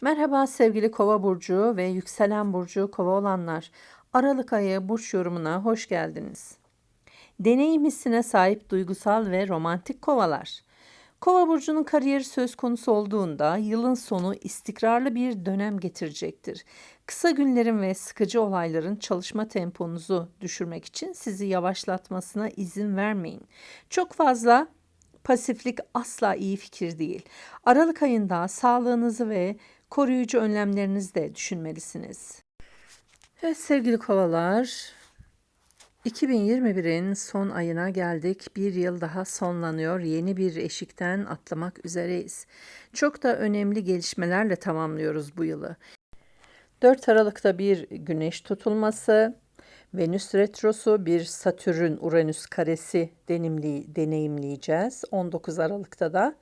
Merhaba sevgili Kova burcu ve yükselen burcu Kova olanlar. Aralık ayı burç yorumuna hoş geldiniz. Deneyim hissine sahip duygusal ve romantik kovalar. Kova burcunun kariyeri söz konusu olduğunda yılın sonu istikrarlı bir dönem getirecektir. Kısa günlerin ve sıkıcı olayların çalışma temponuzu düşürmek için sizi yavaşlatmasına izin vermeyin. Çok fazla pasiflik asla iyi fikir değil. Aralık ayında sağlığınızı ve koruyucu önlemlerinizi de düşünmelisiniz. Evet sevgili kovalar, 2021'in son ayına geldik. Bir yıl daha sonlanıyor. Yeni bir eşikten atlamak üzereyiz. Çok da önemli gelişmelerle tamamlıyoruz bu yılı. 4 Aralık'ta bir güneş tutulması, Venüs retrosu, bir Satürn Uranüs karesi denimli, deneyimleyeceğiz. 19 Aralık'ta da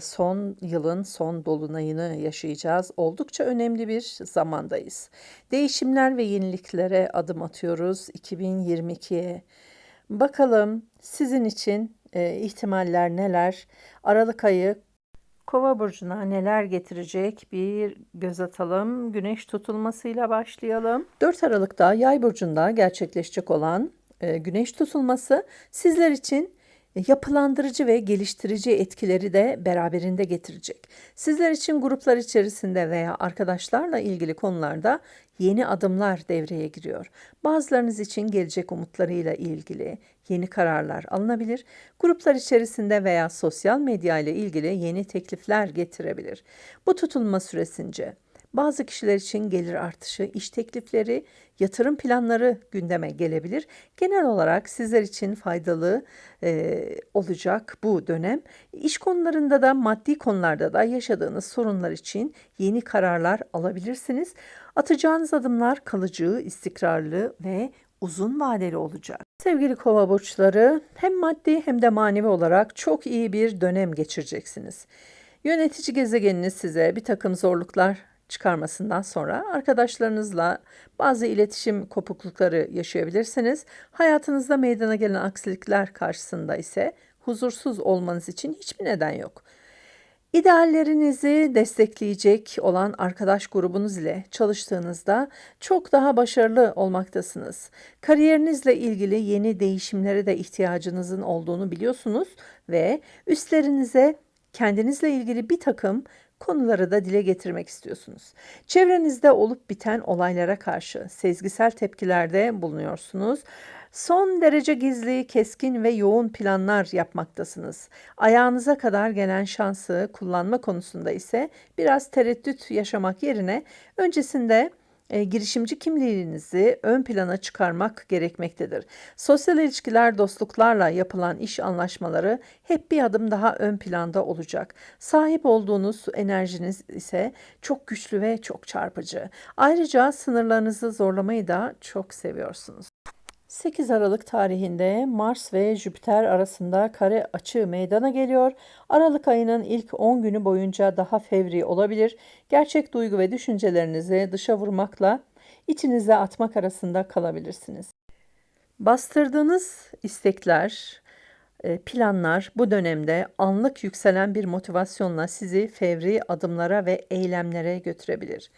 son yılın son dolunayını yaşayacağız. Oldukça önemli bir zamandayız. Değişimler ve yeniliklere adım atıyoruz 2022'ye. Bakalım sizin için e, ihtimaller neler? Aralık ayı Kova burcuna neler getirecek bir göz atalım. Güneş tutulmasıyla başlayalım. 4 Aralık'ta Yay burcunda gerçekleşecek olan e, güneş tutulması sizler için yapılandırıcı ve geliştirici etkileri de beraberinde getirecek. Sizler için gruplar içerisinde veya arkadaşlarla ilgili konularda yeni adımlar devreye giriyor. Bazılarınız için gelecek umutlarıyla ilgili yeni kararlar alınabilir. Gruplar içerisinde veya sosyal medya ile ilgili yeni teklifler getirebilir. Bu tutulma süresince bazı kişiler için gelir artışı, iş teklifleri, yatırım planları gündeme gelebilir. Genel olarak sizler için faydalı e, olacak bu dönem. İş konularında da maddi konularda da yaşadığınız sorunlar için yeni kararlar alabilirsiniz. Atacağınız adımlar kalıcı, istikrarlı ve uzun vadeli olacak. Sevgili kova burçları hem maddi hem de manevi olarak çok iyi bir dönem geçireceksiniz. Yönetici gezegeniniz size bir takım zorluklar çıkarmasından sonra arkadaşlarınızla bazı iletişim kopuklukları yaşayabilirsiniz. Hayatınızda meydana gelen aksilikler karşısında ise huzursuz olmanız için hiçbir neden yok. İdeallerinizi destekleyecek olan arkadaş grubunuz ile çalıştığınızda çok daha başarılı olmaktasınız. Kariyerinizle ilgili yeni değişimlere de ihtiyacınızın olduğunu biliyorsunuz ve üstlerinize kendinizle ilgili bir takım konuları da dile getirmek istiyorsunuz. Çevrenizde olup biten olaylara karşı sezgisel tepkilerde bulunuyorsunuz. Son derece gizli, keskin ve yoğun planlar yapmaktasınız. Ayağınıza kadar gelen şansı kullanma konusunda ise biraz tereddüt yaşamak yerine öncesinde e, girişimci kimliğinizi ön plana çıkarmak gerekmektedir. Sosyal ilişkiler, dostluklarla yapılan iş anlaşmaları hep bir adım daha ön planda olacak. Sahip olduğunuz enerjiniz ise çok güçlü ve çok çarpıcı. Ayrıca sınırlarınızı zorlamayı da çok seviyorsunuz. 8 Aralık tarihinde Mars ve Jüpiter arasında kare açı meydana geliyor. Aralık ayının ilk 10 günü boyunca daha fevri olabilir. Gerçek duygu ve düşüncelerinizi dışa vurmakla içinize atmak arasında kalabilirsiniz. Bastırdığınız istekler, e, planlar bu dönemde anlık yükselen bir motivasyonla sizi fevri adımlara ve eylemlere götürebilir.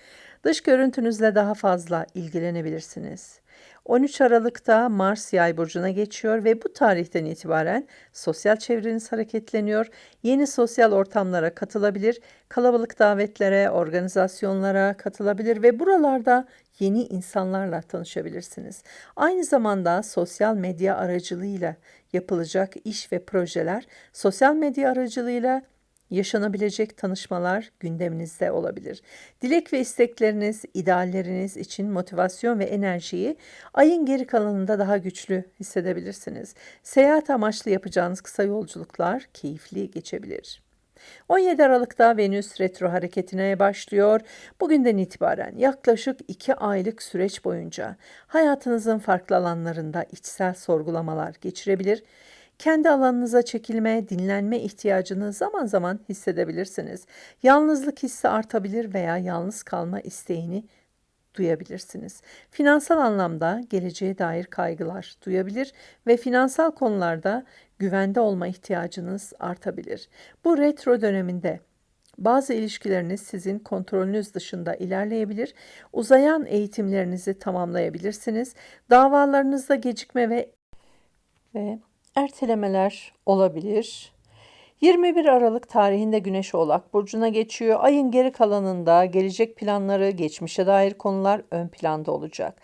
Dış görüntünüzle daha fazla ilgilenebilirsiniz. 13 Aralık'ta Mars Yay burcuna geçiyor ve bu tarihten itibaren sosyal çevreniz hareketleniyor. Yeni sosyal ortamlara katılabilir, kalabalık davetlere, organizasyonlara katılabilir ve buralarda yeni insanlarla tanışabilirsiniz. Aynı zamanda sosyal medya aracılığıyla yapılacak iş ve projeler sosyal medya aracılığıyla yaşanabilecek tanışmalar gündeminizde olabilir. Dilek ve istekleriniz, idealleriniz için motivasyon ve enerjiyi ayın geri kalanında daha güçlü hissedebilirsiniz. Seyahat amaçlı yapacağınız kısa yolculuklar keyifli geçebilir. 17 Aralık'ta Venüs retro hareketine başlıyor. Bugünden itibaren yaklaşık 2 aylık süreç boyunca hayatınızın farklı alanlarında içsel sorgulamalar geçirebilir kendi alanınıza çekilme, dinlenme ihtiyacını zaman zaman hissedebilirsiniz. Yalnızlık hissi artabilir veya yalnız kalma isteğini duyabilirsiniz. Finansal anlamda geleceğe dair kaygılar duyabilir ve finansal konularda güvende olma ihtiyacınız artabilir. Bu retro döneminde Bazı ilişkileriniz sizin kontrolünüz dışında ilerleyebilir. Uzayan eğitimlerinizi tamamlayabilirsiniz. Davalarınızda gecikme ve ve ertelemeler olabilir. 21 Aralık tarihinde Güneş Oğlak Burcu'na geçiyor. Ayın geri kalanında gelecek planları, geçmişe dair konular ön planda olacak.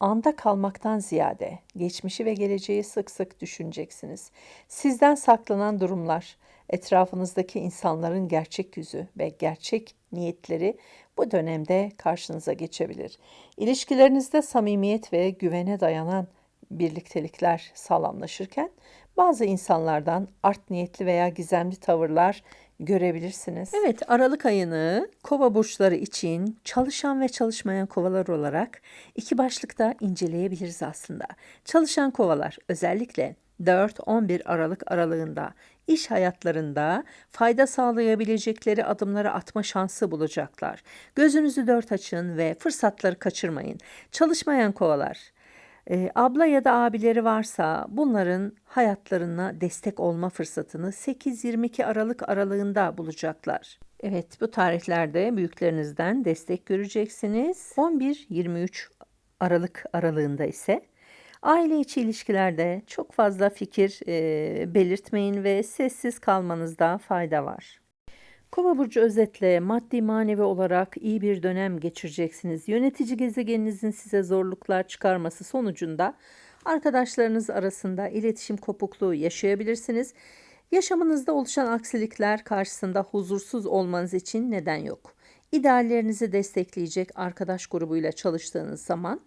Anda kalmaktan ziyade geçmişi ve geleceği sık sık düşüneceksiniz. Sizden saklanan durumlar, etrafınızdaki insanların gerçek yüzü ve gerçek niyetleri bu dönemde karşınıza geçebilir. İlişkilerinizde samimiyet ve güvene dayanan birliktelikler sağlamlaşırken bazı insanlardan art niyetli veya gizemli tavırlar görebilirsiniz. Evet, Aralık ayını kova burçları için çalışan ve çalışmayan kovalar olarak iki başlıkta inceleyebiliriz aslında. Çalışan kovalar özellikle 4-11 Aralık aralığında iş hayatlarında fayda sağlayabilecekleri adımları atma şansı bulacaklar. Gözünüzü dört açın ve fırsatları kaçırmayın. Çalışmayan kovalar e, abla ya da abileri varsa bunların hayatlarına destek olma fırsatını 8-22 Aralık aralığında bulacaklar. Evet bu tarihlerde büyüklerinizden destek göreceksiniz. 11-23 Aralık aralığında ise aile içi ilişkilerde çok fazla fikir e, belirtmeyin ve sessiz kalmanızda fayda var. Kova burcu özetle maddi manevi olarak iyi bir dönem geçireceksiniz. Yönetici gezegeninizin size zorluklar çıkarması sonucunda arkadaşlarınız arasında iletişim kopukluğu yaşayabilirsiniz. Yaşamınızda oluşan aksilikler karşısında huzursuz olmanız için neden yok. İdeallerinizi destekleyecek arkadaş grubuyla çalıştığınız zaman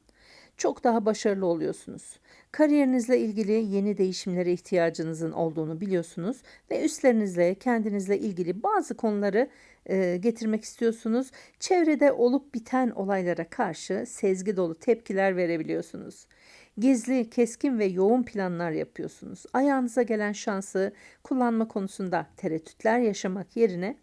çok daha başarılı oluyorsunuz. Kariyerinizle ilgili yeni değişimlere ihtiyacınızın olduğunu biliyorsunuz ve üstlerinizle, kendinizle ilgili bazı konuları e, getirmek istiyorsunuz. Çevrede olup biten olaylara karşı sezgi dolu tepkiler verebiliyorsunuz. Gizli, keskin ve yoğun planlar yapıyorsunuz. Ayağınıza gelen şansı kullanma konusunda tereddütler yaşamak yerine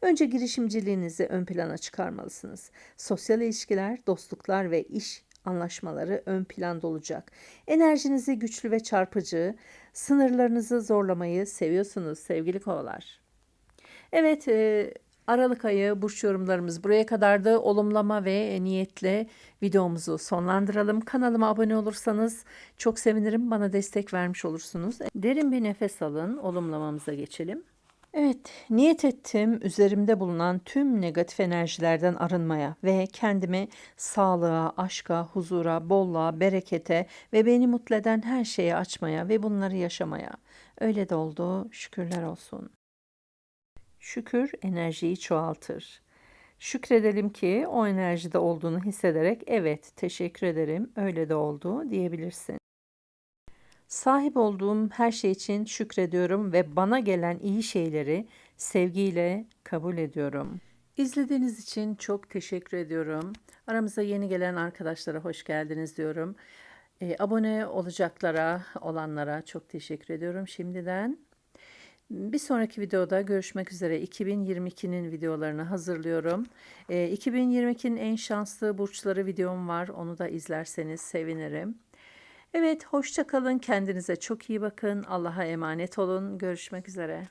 Önce girişimciliğinizi ön plana çıkarmalısınız. Sosyal ilişkiler, dostluklar ve iş anlaşmaları ön planda olacak. Enerjinizi güçlü ve çarpıcı, sınırlarınızı zorlamayı seviyorsunuz sevgili kovalar. Evet, e, Aralık ayı burç yorumlarımız buraya kadardı. Olumlama ve niyetle videomuzu sonlandıralım. Kanalıma abone olursanız çok sevinirim. Bana destek vermiş olursunuz. Derin bir nefes alın. Olumlamamıza geçelim. Evet, niyet ettim üzerimde bulunan tüm negatif enerjilerden arınmaya ve kendimi sağlığa, aşka, huzura, bolluğa, berekete ve beni mutlu eden her şeye açmaya ve bunları yaşamaya. Öyle de oldu, şükürler olsun. Şükür enerjiyi çoğaltır. Şükredelim ki o enerjide olduğunu hissederek evet teşekkür ederim öyle de oldu diyebilirsin. Sahip olduğum her şey için şükrediyorum ve bana gelen iyi şeyleri sevgiyle kabul ediyorum. İzlediğiniz için çok teşekkür ediyorum. Aramıza yeni gelen arkadaşlara hoş geldiniz diyorum. E, abone olacaklara, olanlara çok teşekkür ediyorum şimdiden. Bir sonraki videoda görüşmek üzere. 2022'nin videolarını hazırlıyorum. E, 2022'nin en şanslı burçları videom var. Onu da izlerseniz sevinirim. Evet, hoşça kalın. Kendinize çok iyi bakın. Allah'a emanet olun. Görüşmek üzere.